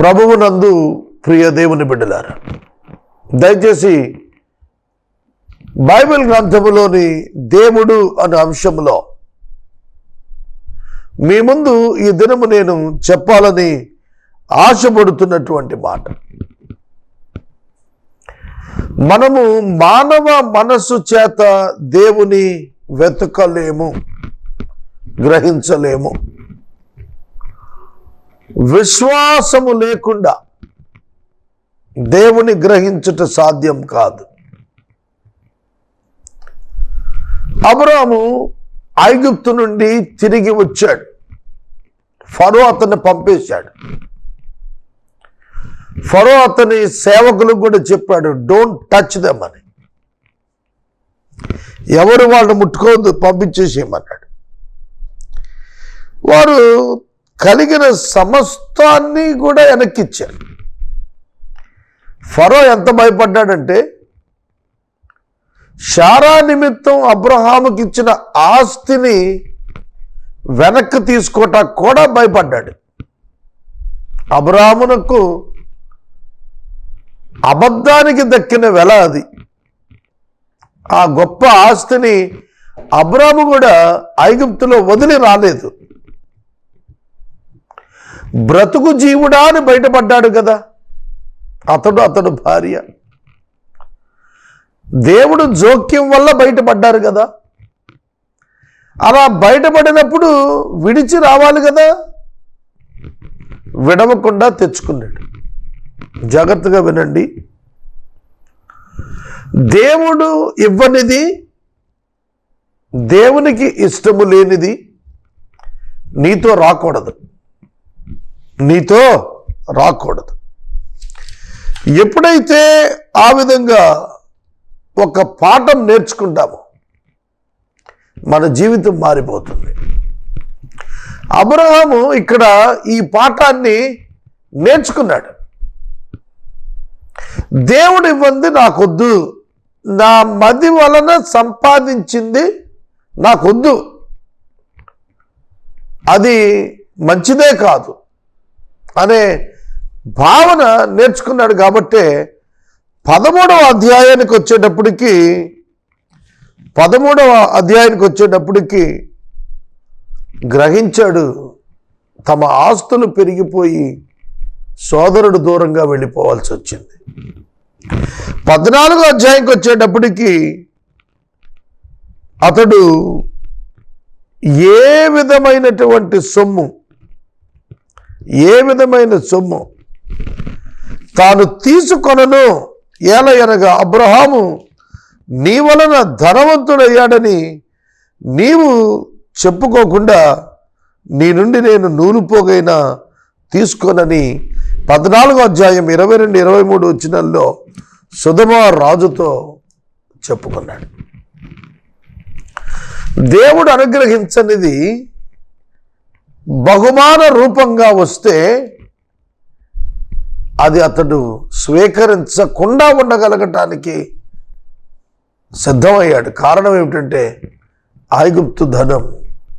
ప్రభువునందు ప్రియ దేవుని బిడ్డలారా దయచేసి బైబిల్ గ్రంథములోని దేవుడు అనే అంశంలో మీ ముందు ఈ దినము నేను చెప్పాలని ఆశపడుతున్నటువంటి మాట. మనము మానవ మనస్సు చేత దేవుని వెతకలేము గ్రహించలేము. విశ్వాసము లేకుండా దేవుని గ్రహించుట సాధ్యం కాదు. అబ్రాము ఐగుప్తు నుండి తిరిగి వచ్చాడు. ఫరో అతన్ని పంపేశాడు. ఫరో అతని సేవకులకు కూడా చెప్పాడు డోంట్ టచ్ దెమ్ అని. ఎవరు వాళ్ళు ముట్టుకోవద్దు పంపించేసేయమన్నాడు. వారు కలిగిన సమస్తాన్ని కూడా వెనక్కిచ్చారు. ఫరో ఎంత భయపడ్డాడంటే షారా నిమిత్తం అబ్రహాముకి ఇచ్చిన ఆస్తిని వెనక్కి తీసుకోవటం కూడా భయపడ్డాడు. అబ్రాహ్మునకు అబద్ధానికి దక్కిన వెల అది. ఆ గొప్ప ఆస్తిని అబ్రాము కూడా ఐగుప్తులో వదిలి రాలేదు. బ్రతుకు జీవుడా అని బయటపడ్డాడు కదా. అతడు అతడు భార్య. దేవుడు జోక్యం వల్ల బయటపడ్డారు కదా. అలా బయటపడినప్పుడు విడిచి రావాలి కదా. విడవకుండా తెచ్చుకున్నాడు. జాగ్రత్తగా వినండి. దేవుడు ఇవ్వనిది దేవునికి ఇష్టము లేనిది నీతో రాకూడదు. నీతో రాకూడదు. ఎప్పుడైతే ఆ విధంగా ఒక పాఠం నేర్చుకుంటామో మన జీవితం మారిపోతుంది. అబ్రహాము ఇక్కడ ఈ పాఠాన్ని నేర్చుకున్నాడు. దేవుడు ఇవ్వంది నాకొద్దు. నా మది వలన సంపాదించింది నాకొద్దు. అది మంచిదే కాదు. అనే భావన నేర్చుకున్నాడు కాబట్టే పదమూడవ అధ్యాయానికి వచ్చేటప్పటికి పదమూడవ అధ్యాయానికి వచ్చేటప్పటికి గ్రహించాడు. తమ ఆస్తులు పెరిగిపోయి సోదరుడు దూరంగా వెళ్ళిపోవాల్సి వచ్చింది. పద్నాలుగో అధ్యాయంకి వచ్చేటప్పటికి అతడు ఏ విధమైనటువంటి సొమ్ము ఏ విధమైన సొమ్ము? తాను తీసుకొనను ఏలయనగా అబ్రహాము నీ వలన ధనవంతుడయ్యాడని నీవు చెప్పుకోకుండా నీ నుండి నేను నూలుపోగైనా తీసుకోనని పద్నాలుగో అధ్యాయం ఇరవై రెండు ఇరవై మూడు వచ్చినల్లో సుధమ రాజుతో చెప్పుకున్నాడు. దేవుడు అనుగ్రహించనిది బహుమాన రూపంగా వస్తే అది అతడు స్వీకరించకుండా ఉండగలగటానికి సిద్ధమయ్యాడు. కారణం ఏమిటంటే ఐగుప్తు ధనం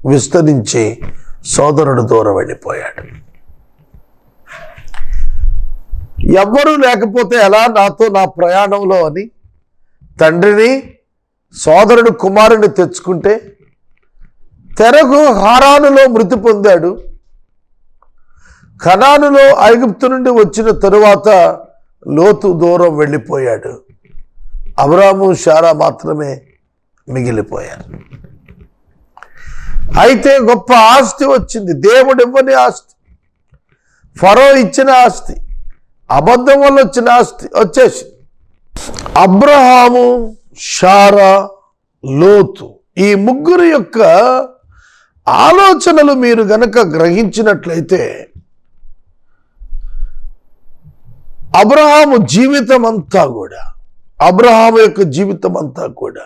విస్తరించి సోదరుడు దూరం వెళ్ళిపోయాడు. ఎవ్వరూ లేకపోతే ఎలా నాతో నా ప్రయాణంలో అని తండ్రిని సోదరుడు కుమారుని తెచ్చుకుంటే తెరకు హారానులో మృతి పొందాడు. కణానులో ఐగుప్తు నుండి వచ్చిన తరువాత లోతు దూరం వెళ్ళిపోయాడు. అబ్రాము షారా మాత్రమే మిగిలిపోయారు. అయితే గొప్ప ఆస్తి వచ్చింది. దేవుడు ఇవ్వని ఆస్తి ఫరో ఇచ్చిన ఆస్తి అబద్ధం వల్ల వచ్చిన ఆస్తి వచ్చేసి అబ్రహాము షారా లోతు ఈ ముగ్గురు యొక్క ఆలోచనలు మీరు గనక గ్రహించినట్లయితే అబ్రహాము జీవితం అంతా కూడా అబ్రహాము యొక్క జీవితం అంతా కూడా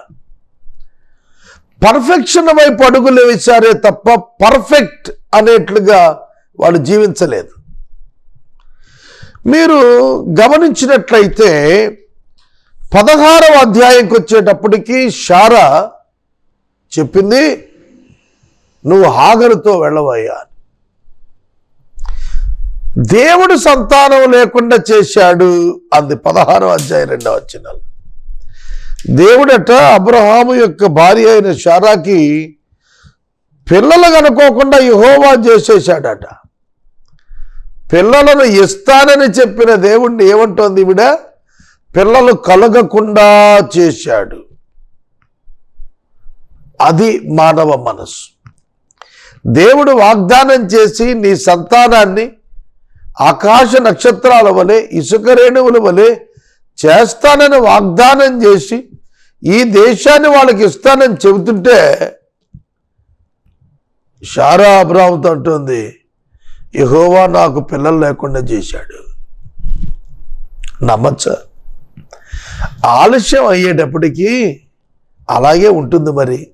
పర్ఫెక్షన్ వైపు అడుగులు వేశారే తప్ప పర్ఫెక్ట్ అనేట్లుగా వాళ్ళు జీవించలేదు. మీరు గమనించినట్లయితే పదహారవ అధ్యాయంకి వచ్చేటప్పటికి షారా చెప్పింది నువ్వు హాగరుతో వెళ్ళవయ్యా దేవుడు సంతానం లేకుండా చేశాడు అంది పదహారో అధ్యాయ రెండవ వచ్చినాలు దేవుడట అబ్రహాము యొక్క భార్య అయిన షారాకి పిల్లలు కనుకోకుండా యహోవా చేసేసాడట పిల్లలను ఇస్తానని చెప్పిన దేవుణ్ణి ఏమంటోంది ఈవిడ? పిల్లలు కలగకుండా చేశాడు. అది మానవ మనసు దేవుడు వాగ్దానం చేసి నీ సంతానాన్ని ఆకాశ నక్షత్రాల వలె ఇసుక రేణువుల వలె చేస్తానని వాగ్దానం చేసి ఈ దేశాన్ని వాళ్ళకి ఇస్తానని చెబుతుంటే షారా అబ్రాహ్మతో అంటుంది యహోవా నాకు పిల్లలు లేకుండా చేశాడు. నమ్మచ్చా? ఆలస్యం అయ్యేటప్పటికీ అలాగే ఉంటుంది మరి.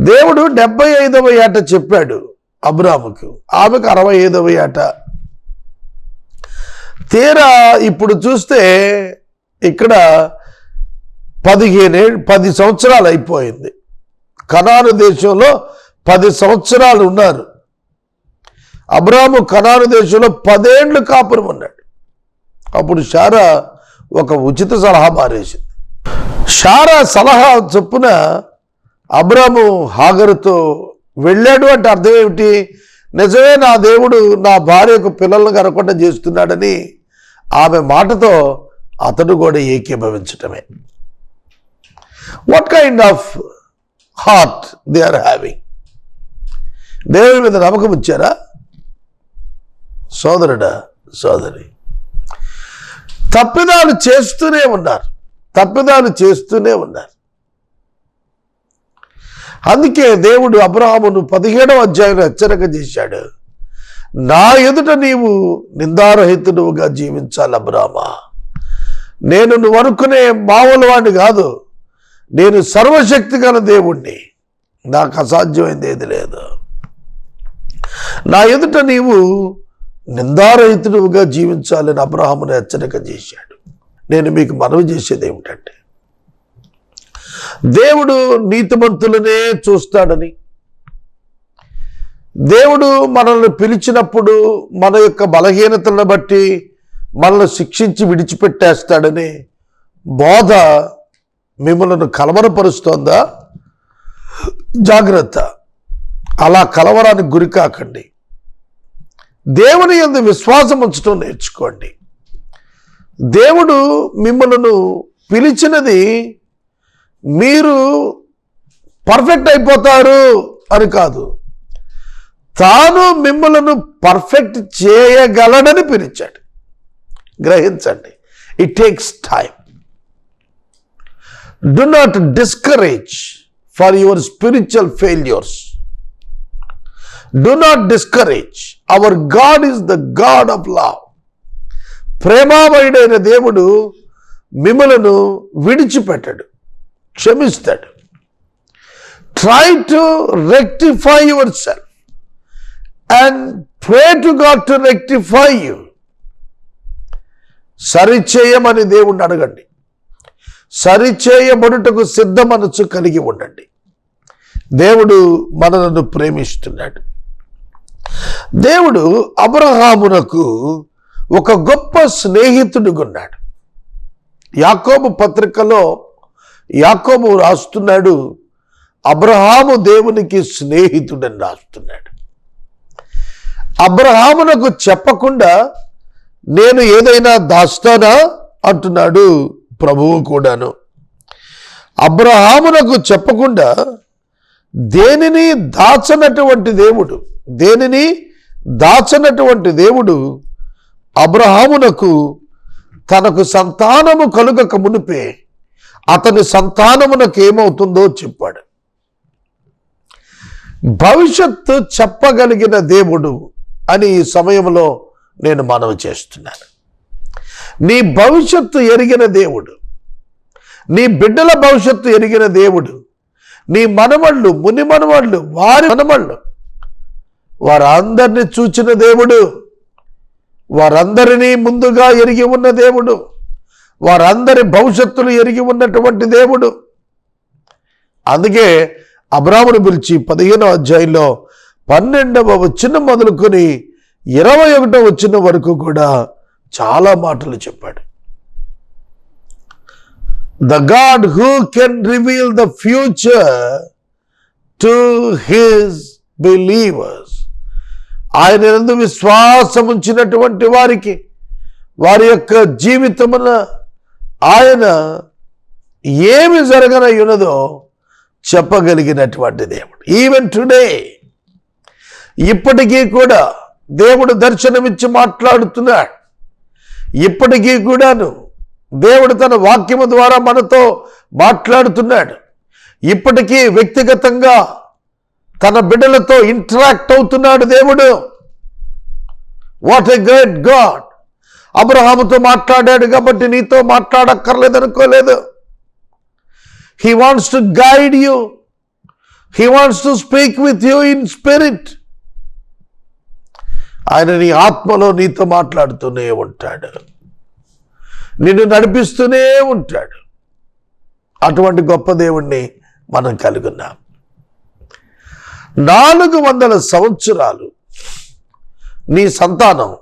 దేవుడు డెబ్బై ఐదవ ఏట చెప్పాడు అబ్రాముకు. ఆమెకు అరవై ఐదవ ఏట. తీరా ఇప్పుడు చూస్తే ఇక్కడ పదిహేనే పది సంవత్సరాలు అయిపోయింది. కనాను దేశంలో పది సంవత్సరాలు ఉన్నారు. అబ్రాము కనాను దేశంలో పదేండ్లు కాపురం ఉన్నాడు. అప్పుడు షారా ఒక ఉచిత సలహా మారేసింది. షారా సలహా చొప్పున అబ్రాము హాగరుతో వెళ్ళాడు అంటే అర్థం ఏమిటి? నిజమే నా దేవుడు నా భార్యకు పిల్లలను కనకుండా చేస్తున్నాడని ఆమె మాటతో అతడు కూడా ఏకీభవించటమే. What kind of heart they are having దేవుడి మీద నమ్మకం ఇచ్చారా సోదరుడా సోదరి తప్పిదాలు చేస్తూనే ఉన్నారు. తప్పిదాలు చేస్తూనే ఉన్నారు. అందుకే దేవుడు అబ్రహామును పదిహేడవ అధ్యాయం హెచ్చరిక చేశాడు. నా ఎదుట నీవు నిందారహితుడుగా జీవించాలి అబ్రామా. నేను నువ్వు అనుకునే మామూలు వాడిని కాదు. నేను సర్వశక్తి గల దేవుణ్ణి. నాకు అసాధ్యమైంది ఏది లేదు. నా ఎదుట నీవు నిందారహితుడుగా జీవించాలని అబ్రహామును హెచ్చరిక చేశాడు. నేను మీకు మనవి చేసేది ఏమిటంటే దేవుడు నీతిమంతులనే చూస్తాడని. దేవుడు మనల్ని పిలిచినప్పుడు మన యొక్క బలహీనతలను బట్టి మనల్ని శిక్షించి విడిచిపెట్టేస్తాడని బోధ మిమ్మల్ని కలవరపరుస్తోందా? జాగ్రత్త. అలా కలవరానికి గురి కాకండి. దేవుని ఎందు విశ్వాసం ఉంచడం నేర్చుకోండి. దేవుడు మిమ్మల్ని పిలిచినది మీరు పర్ఫెక్ట్ అయిపోతారు అని కాదు. తాను మిమ్మలను పర్ఫెక్ట్ చేయగలడని పిలిచాడు. గ్రహించండి it takes time do not discourage for your spiritual failures do not discourage our God is the God of love ప్రేమామయుడైన దేవుడు మిమ్మలను విడిచిపెట్టడు. క్షమిస్తాడు. Try to rectify yourself and pray to God to rectify you సరిచేయమని దేవుణ్ణి అడగండి. సరిచేయబడుటకు సిద్ధ మనసు కలిగి ఉండండి. దేవుడు మనలను ప్రేమిస్తున్నాడు. దేవుడు అబ్రహామునకు ఒక గొప్ప స్నేహితుడుగున్నాడు. యాకోబు పత్రికలో యాకోబు రాస్తున్నాడు అబ్రహాము దేవునికి స్నేహితుడని రాస్తున్నాడు. అబ్రహామునకు చెప్పకుండా నేను ఏదైనా దాస్తానా? అంటున్నాడు ప్రభువు కూడాను. అబ్రహామునకు చెప్పకుండా దేనిని దాచనటువంటి దేవుడు దేనిని దాచనటువంటి దేవుడు అబ్రహామునకు తనకు సంతానము కలుగక మునిపే అతని సంతానమునకు ఏమవుతుందో చెప్పాడు. భవిష్యత్తు చెప్పగలిగిన దేవుడు అని ఈ సమయంలో నేను మనవి చేస్తున్నాను. నీ భవిష్యత్తు ఎరిగిన దేవుడు నీ బిడ్డల భవిష్యత్తు ఎరిగిన దేవుడు నీ మనమళ్ళు ముని మనమళ్ళు వారి మనమళ్ళు వారందరినీ చూచిన దేవుడు వారందరినీ ముందుగా ఎరిగి ఉన్న దేవుడు వారందరి భవిష్యత్తులు ఎరిగి ఉన్నటువంటి దేవుడు. అందుకే అబ్రామును పిలిచి పదిహేనో అధ్యాయంలో పన్నెండవ వచ్చిన మొదలుకొని ఇరవై ఒకటో వచ్చిన వరకు కూడా చాలా మాటలు చెప్పాడు. The God who can reveal the future to his believers ఆయన ఎందు విశ్వాసం ఉంచినటువంటి వారికి వారి యొక్క జీవితమున ఆయన ఏమి జరగనయ్యున్నదో చెప్పగలిగినటువంటి దేవుడు. ఈవెన్ టుడే ఇప్పటికీ కూడా దేవుడు దర్శనమిచ్చి మాట్లాడుతున్నాడు. ఇప్పటికీ కూడాను దేవుడు తన వాక్యము ద్వారా మనతో మాట్లాడుతున్నాడు. ఇప్పటికీ వ్యక్తిగతంగా తన బిడ్డలతో ఇంటరాక్ట్ అవుతున్నాడు దేవుడు. వాట్ ఎ గ్రేట్ గాడ్ అబ్రహాముతో మాట్లాడాడు కాబట్టి నీతో మాట్లాడక్కర్లేదు అనుకోలేదు he wants to guide you he wants to speak with you in spirit ఆయన నీ ఆత్మలో నీతో మాట్లాడుతూనే ఉంటాడు. నిన్ను నడిపిస్తూనే ఉంటాడు. అటువంటి గొప్ప దేవుణ్ణి మనం కలుగున్నాం. నాలుగు వందల సంవత్సరాలు నీ సంతానం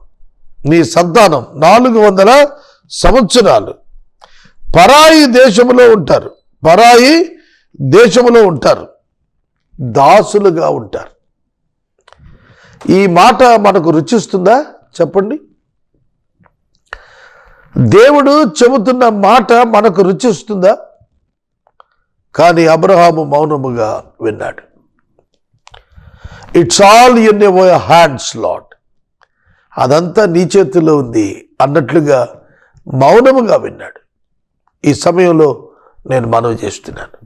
నీ సంతానం నాలుగు వందల సంవత్సరాలు. పరాయి దేశములో ఉంటారు. పరాయి దేశములో ఉంటారు. దాసులుగా ఉంటారు. ఈ మాట మనకు రుచిస్తుందా? చెప్పండి. దేవుడు చెబుతున్న మాట మనకు రుచిస్తుందా? కానీ అబ్రహాము మౌనముగా విన్నాడు. It's all in your hands lot అదంతా నీ చేతిలో ఉంది అన్నట్లుగా మౌనముగా విన్నాడు. ఈ సమయంలో నేను మనవి చేస్తున్నాను.